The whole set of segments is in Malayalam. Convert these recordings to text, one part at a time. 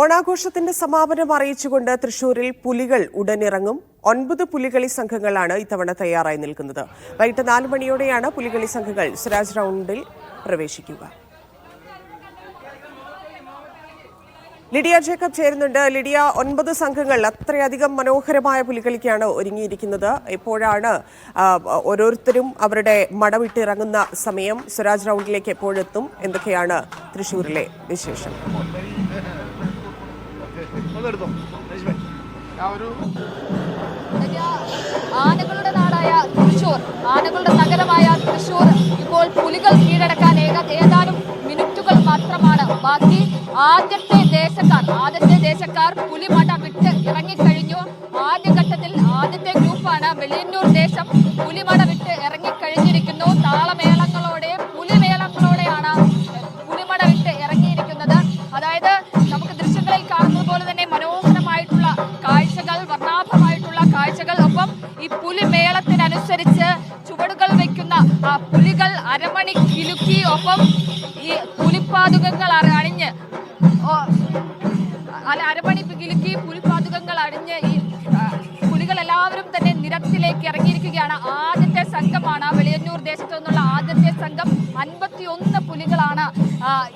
ഓണാഘോഷത്തിന്റെ സമാപനം അറിയിച്ചുകൊണ്ട് തൃശൂരിൽ പുലികൾ ഉടനിറങ്ങും. ഒൻപത് പുലികളി സംഘങ്ങളാണ് ഇത്തവണ തയ്യാറായി നിൽക്കുന്നത്. വൈകിട്ട് നാല് മണിയോടെയാണ് പുലികളി സംഘങ്ങൾ സ്വരാജ് റൗണ്ടിൽ പ്രവേശിക്കുക. ലിഡിയ ജേക്കബ് ചേരുന്നുണ്ട്. ലിഡിയ ഒൻപത് സംഘങ്ങൾ അത്രയധികം മനോഹരമായ പുലികളിക്കാണ് ഒരുങ്ങിയിരിക്കുന്നത്. എപ്പോഴാണ് ഓരോരുത്തരും അവരുടെ മടവിട്ടിറങ്ങുന്ന സമയം? സ്വരാജ് റൗണ്ടിലേക്ക് എപ്പോഴെത്തും? എന്തൊക്കെയാണ് തൃശൂരിലെ വിശേഷം? വലിയ ആനകളുടെ നാടായ തൃശൂർ ആനകളുടെ നഗരമായ തൃശൂർ ഇപ്പോൾ പുലികൾ കീഴടക്കാൻ ഏതാനും മിനിറ്റുകൾ മാത്രമാണ് ബാക്കി. ആദ്യത്തെ ദേശക്കാർ ആദ്യത്തെ ദേശക്കാർ പുലിമട വിട്ട് ഇറങ്ങിക്കഴിഞ്ഞു. ആദ്യഘട്ടത്തിൽ ആദ്യത്തെ ഗ്രൂപ്പാണ് വെളിയന്നൂർ പുലികൾ അരമണി കിലുക്കി ഒപ്പം ഈ പുലിപ്പാതുകങ്ങൾ അണിഞ്ഞ് അരമണി കിലുക്കി പുലിപ്പാതുകങ്ങൾ അണിഞ്ഞ് ഈ പുലികൾ എല്ലാവരും തന്നെ നിരത്തിലേക്ക് ഇറങ്ങിയിരിക്കുകയാണ്. ആദ്യത്തെ സംഘമാണ് വെളിയന്നൂർ ദേശത്തു നിന്നുള്ള ആദ്യത്തെ സംഘം. അൻപത്തി ഒന്ന് പുലികളാണ്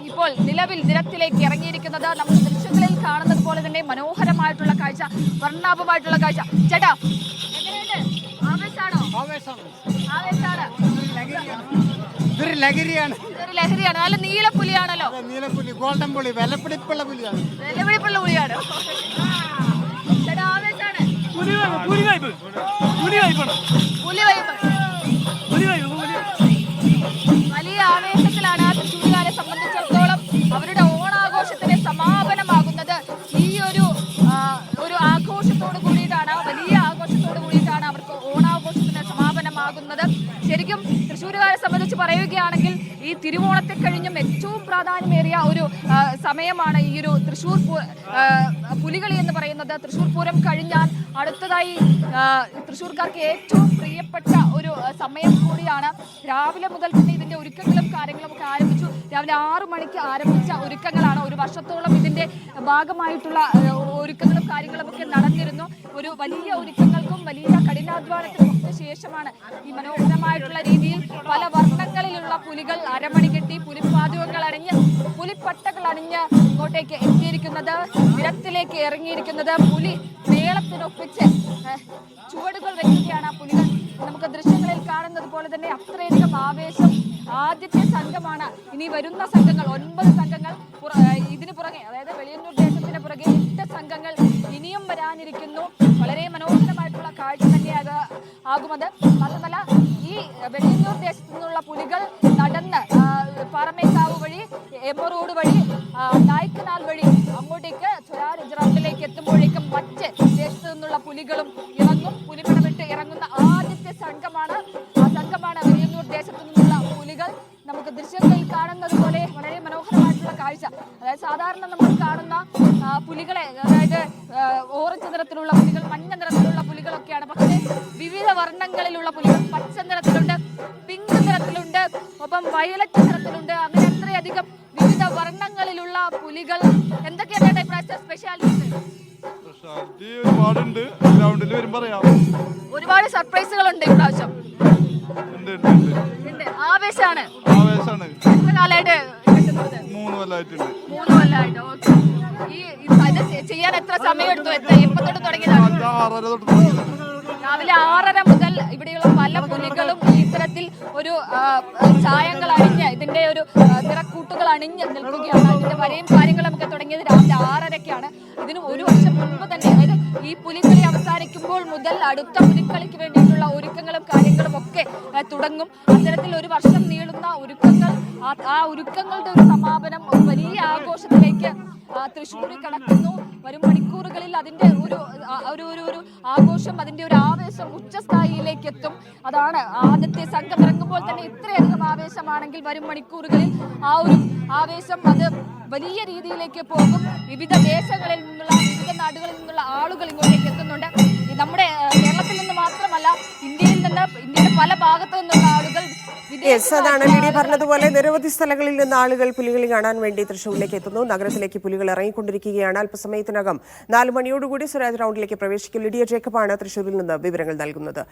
ഇപ്പോൾ നിലവിൽ നിരത്തിലേക്ക് ഇറങ്ങിയിരിക്കുന്നത്. നമുക്ക് ദൃശ്യങ്ങളിൽ കാണുന്നത് പോലെ തന്നെ മനോഹരമായിട്ടുള്ള കാഴ്ച വർണാഭമായിട്ടുള്ള കാഴ്ച. ചേട്ടാ ഇതൊരു ലഹരിയാണ്. ഇതൊരു ലഹരിയാണ്. നല്ല നീല പുലിയാണല്ലോ. നീലപ്പുലി ഗോൾഡൻ പുലി വിലപിടിപ്പുള്ള പുലിയാണ്. നിലവിളിപ്പുള്ള പുലിയാണ്. ചേട്ടാ ആവേശാണ് പുലി വൈബ് പുലി വൈബാണ് പുലി വൈബ് തൃശ്ശൂരുകാരെ സംബന്ധിച്ച് പറയുകയാണെങ്കിൽ ഈ തിരുവോണത്തെ കഴിഞ്ഞും ഏറ്റവും പ്രാധാന്യമേറിയ ഒരു സമയമാണ് ഈ ഒരു തൃശ്ശൂർ പുലികളി എന്ന് പറയുന്നത്. തൃശ്ശൂർ പൂരം കഴിഞ്ഞാൽ അടുത്തതായി തൃശ്ശൂർക്കാർക്ക് ഏറ്റവും പ്രിയപ്പെട്ട ഒരു സമയം കൂടിയാണ് രാവിലെ മുതൽ തന്നെ ഇതിന്റെ ഒരുക്കങ്ങളും കാര്യങ്ങളും ഒക്കെ ആരംഭിച്ചു. രാവിലെ ആറു മണിക്ക് ആരംഭിച്ച ഒരുക്കങ്ങളാണ്. ഒരു വർഷത്തോളം ഇതിന്റെ ഭാഗമായിട്ടുള്ള ഒരുക്കങ്ങളും കാര്യങ്ങളും ഒക്കെ നടന്നിരുന്നു. ഒരു വലിയ ഒരുക്കങ്ങൾക്കും വലിയ കഠിനാധ്വാനത്തിനും ഒക്കെ ശേഷമാണ് ഈ മനോഹരമായിട്ടുള്ള രീതിയിൽ അണിഞ്ഞ് ഇങ്ങോട്ടേക്ക് എത്തിയിരിക്കുന്നത് നിരത്തിലേക്ക് ഇറങ്ങിയിരിക്കുന്നത് പുലി മേളത്തിനൊപ്പിച്ച് ഏഹ്, ചുവടുകൾ വെക്കുകയാണ് ആ പുലികൾ. നമുക്ക് ദൃശ്യങ്ങളിൽ കാണുന്നത് പോലെ തന്നെ അത്രയധികം ആവേശം. ആദ്യത്തെ സംഘമാണ്. ഇനി വരുന്ന സംഘങ്ങൾ ഒൻപത് സംഘങ്ങൾ ഇതിന് പുറകെ അതായത് വെളിയന്നൂർ ദേശത്തിന് പുറകെ എട്ട് സംഘങ്ങൾ ഇനിയും വരാനിരിക്കുന്നു. വളരെ മനോഹരമായിട്ടുള്ള കാഴ്ച തന്നെയാക ആകുമത്. മാത്രമല്ല ഈ വെളിയന്നൂർ ദേശത്തു നിന്നുള്ള പുലികൾ നടന്ന് പാറമേക്കാവ് വഴി എമ്മ റോഡ് വഴി എത്തുമ്പോഴേക്കും വിദേശത്ത് ദേശത്തു നിന്നുള്ള പുലികളും ഇറങ്ങും. പുലിമട വിട്ട് ഇറങ്ങുന്ന ആദ്യത്തെ സംഘമാണ്. ആ സംഘമാണ് വെളിയന്നൂർ ദേശത്തു നിന്നുള്ള പുലികൾ. നമുക്ക് ദൃശ്യങ്ങളിൽ കാണുന്നത് പോലെ വളരെ മനോഹരമായിട്ടുള്ള കാഴ്ച. അതായത് സാധാരണ നമ്മൾ കാണുന്ന പുലികളെ അതായത് ഓറഞ്ച് നിറത്തിലുള്ള പുലികൾ മഞ്ഞ നിറത്തിലുള്ള പുലികളൊക്കെയാണ്. പക്ഷേ വിവിധ വർണങ്ങളിലുള്ള പുലികൾ പച്ച നിറത്തിലുണ്ട് പിങ്ക് നിറത്തിലുണ്ട് ഒപ്പം വയലറ്റ് നിറത്തിലുണ്ട്. അങ്ങനെ അത്രയധികം വിവിധ വർണങ്ങളിലുള്ള പുലികൾ. എന്തൊക്കെയാണ് ഇപ്രാവശ്യം സ്പെഷ്യാലിറ്റീസ് ഒരുപാടുണ്ട്. ഗ്രൗണ്ടിൽ ഒരുപാട് സർപ്രൈസുകൾ ഉണ്ട് ഇപ്രാവശ്യം ഉണ്ട് ഉണ്ട് ഉണ്ട്. ആവേശാണ്. ആവേശാണ്. എത്ര കാലമായിട്ട് കിട്ടുന്നത്? മൂന്ന് കൊല്ലമായിട്ടുണ്ട് മൂന്ന് കൊല്ലമായിട്ട് ഓക്കെ. ഈ ഇത് ചെ- ചെയ്യാൻ എത്ര സമയം എടുത്തു എത്ര എപ്പോ തൊട്ട് തുടങ്ങിയതാണ് അഞ്ച് ആറര തൊട്ട് തുടങ്ങിയതാണ് രാവിലെ ആറര മുതൽ ഇവിടെയുള്ള പല പുലികളും ഇത്തരത്തിൽ ഒരു ആ, ചായങ്ങൾ അറിഞ്ഞ് ഇതിന്റെ ഒരു ആ, നിറക്കൂട്ടുകൾ അണിഞ്ഞ് നിൽക്കുകയാണ്. അതിന്റെ വരയും കാര്യങ്ങളും ഒക്കെ തുടങ്ങിയത് രാവിലെ ആറരയ്ക്കാണ്. ഇതിന് ഒരു വർഷം മുൻപ് തന്നെ അതായത് ഈ പുലിക്കളി അവസാനിക്കുമ്പോൾ മുതൽ അടുത്ത പുലിക്കളിക്ക് വേണ്ടിയിട്ടുള്ള ഒരുക്കങ്ങളും കാര്യങ്ങളും ഒക്കെ തുടങ്ങും. അത്തരത്തിൽ ഒരു വർഷം നീളുന്ന ഒരുക്കങ്ങൾ ആ- ഒരുക്കങ്ങളുടെ ഒരു സമാപനം ഒരു വലിയ ആഘോഷത്തിലേക്ക് തൃശ്ശൂരിൽ കടക്കുന്നു. വരും മണിക്കൂറുകളിൽ അതിന്റെ ഒരു ഒരു ഒരു ഒരു ആഘോഷം അതിന്റെ ഒരു ആവേശം ഉച്ചസ്ഥായിയിലേക്ക് എത്തും. അതാണ് ആദ്യത്തെ സംഘം ഇറങ്ങുമ്പോൾ തന്നെ ഇത്രയധികം ആവേശമാണെങ്കിൽ വരും മണിക്കൂറുകളിൽ ആ ഒരു ആവേശം അത് വലിയ രീതിയിലേക്ക് പോകും. വിവിധ ദേശങ്ങളിൽ നിന്നുള്ള വിവിധ നാടുകളിൽ നിന്നുള്ള ആളുകൾ ഇങ്ങോട്ടേക്ക് എത്തുന്നുണ്ട്. നമ്മുടെ കേരളത്തിൽ നിന്ന് മാത്രമല്ല ഇന്ത്യയിൽ നിന്ന് ഇന്ത്യയുടെ പല ഭാഗത്തു നിന്നുള്ള ആളുകൾ യെസ് അതാണ് ലിഡി പറഞ്ഞതുപോലെ നിരവധി സ്ഥലങ്ങളിൽ നിന്ന് ആളുകൾ പുലികളി കാണാൻ വേണ്ടി തൃശ്ശൂരിലേക്ക് എത്തുന്നു. നഗരത്തിലേക്ക് പുലികൾ ഇറങ്ങിക്കൊണ്ടിരിക്കുകയാണ് അല്പസമയത്തിനകം. നാല് മണിയോടുകൂടി സ്വരാജ് റൗണ്ടിലേക്ക് പ്രവേശിക്കും. ലിഡിയ ജേക്കബാണ് തൃശ്ശൂരിൽ നിന്ന് വിവരങ്ങൾ നൽകുന്നത്.